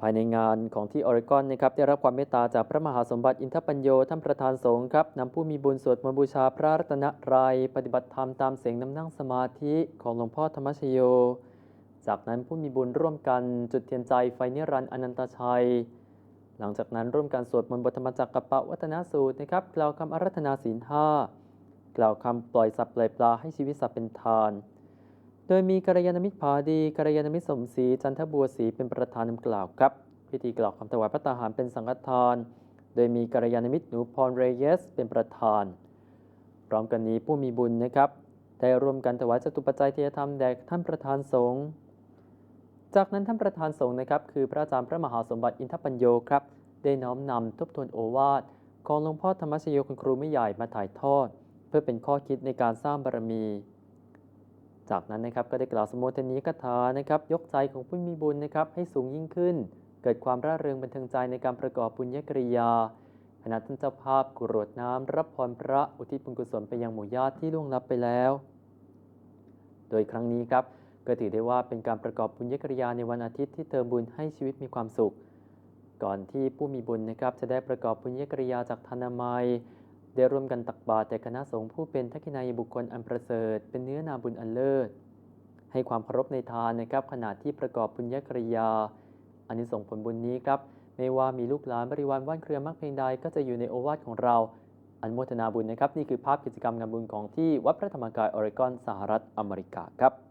ภายในงานของที่ออริกอนนะครับได้รับความเมตตาจากพระมหาสมบัติอินทปัญโยท่านประธานสงฆ์ครับนำผู้มีบุญสวดมนต์บูชาพระรัตนตรัยปฏิบัติธรรมตามเสียงน้ำนั่งสมาธิของหลวงพ่อธรรมชโย จากนั้นผู้มีบุญร่วมกันจุดเทียนใจไฟนิรันดร์อนันตชัย หลังจากนั้นร่วมกันสวดมนต์บทธรรมจักรกับปะวัฒนสูตรนะครับกล่าวคำอารัธนาศีลห้ากล่าวคำปล่อยสัตว์ปล่อยปลาให้ชีวิตสัตว์เป็นทาน ดยมีกัลยาณมิตรผาดีกัลยาณมิตรสมศรีจันทบัวศรีเป็นประธานนำกล่าวครับพิธีกล่าวคำถวายพระตาหารเป็นสังฆทาน โดยมีกัลยาณมิตรหนูพรเรเยส เป็นประธาน พร้อมกันนี้ผู้มีบุญนะครับ ได้ร่วมกันถวายจตุปัจจัยเทียธรรมแด่ท่านประธานสงฆ์จากนั้นท่านประธานสงฆ์นะครับ คือพระอาจารย์พระมหาสมบัติอินทปัญโยครับ ได้น้อมนำทบทวนโอวาทของหลวงพ่อธรรมชโยคุณครูไม่ใหญ่มาถ่ายทอด เพื่อเป็นข้อคิดในการสร้างบารมี จากนั้นนะครับก็ได้กล่าวสมโภชนียกถานะครับยกใจของผู้มีบุญนะครับให้สูงยิ่งขึ้น เกิดความร่าเริงบันเทิงใจในการประกอบบุญญกริยาขณะท่านเจ้าภาพกรวดน้ำรับพรพระอุทิศบุญกุศลไปยังหมู่ญาติที่ล่วงลับไปแล้ว โดยครั้งนี้ครับก็ถือได้ว่าเป็นการประกอบบุญญกริยาในวันอาทิตย์ที่เติมบุญให้ชีวิตมีความสุข ก่อนที่ผู้มีบุญนะครับจะได้ประกอบบุญญกริยาจากทานามัย ได้ร่วมกันตักบาตรแต่คณะสงฆ์ผู้เป็นทักษิณายบุคคลอันประเสริฐ เป็นเนื้อนาบุญอันเลิศ ให้ความเคารพในทานนะครับขณะที่ประกอบบุญญกริยา อันนี้ส่งผลบุญนี้ครับ ไม่ว่ามีลูกหลานบริวารว่านเครือมากเพียงใดก็จะอยู่ในโอวาทของเรา อันโมทนาบุญนะครับ นี่คือภาพกิจกรรมงานบุญของที่วัดพระธรรมกายออริกอนสหรัฐอเมริกาครับ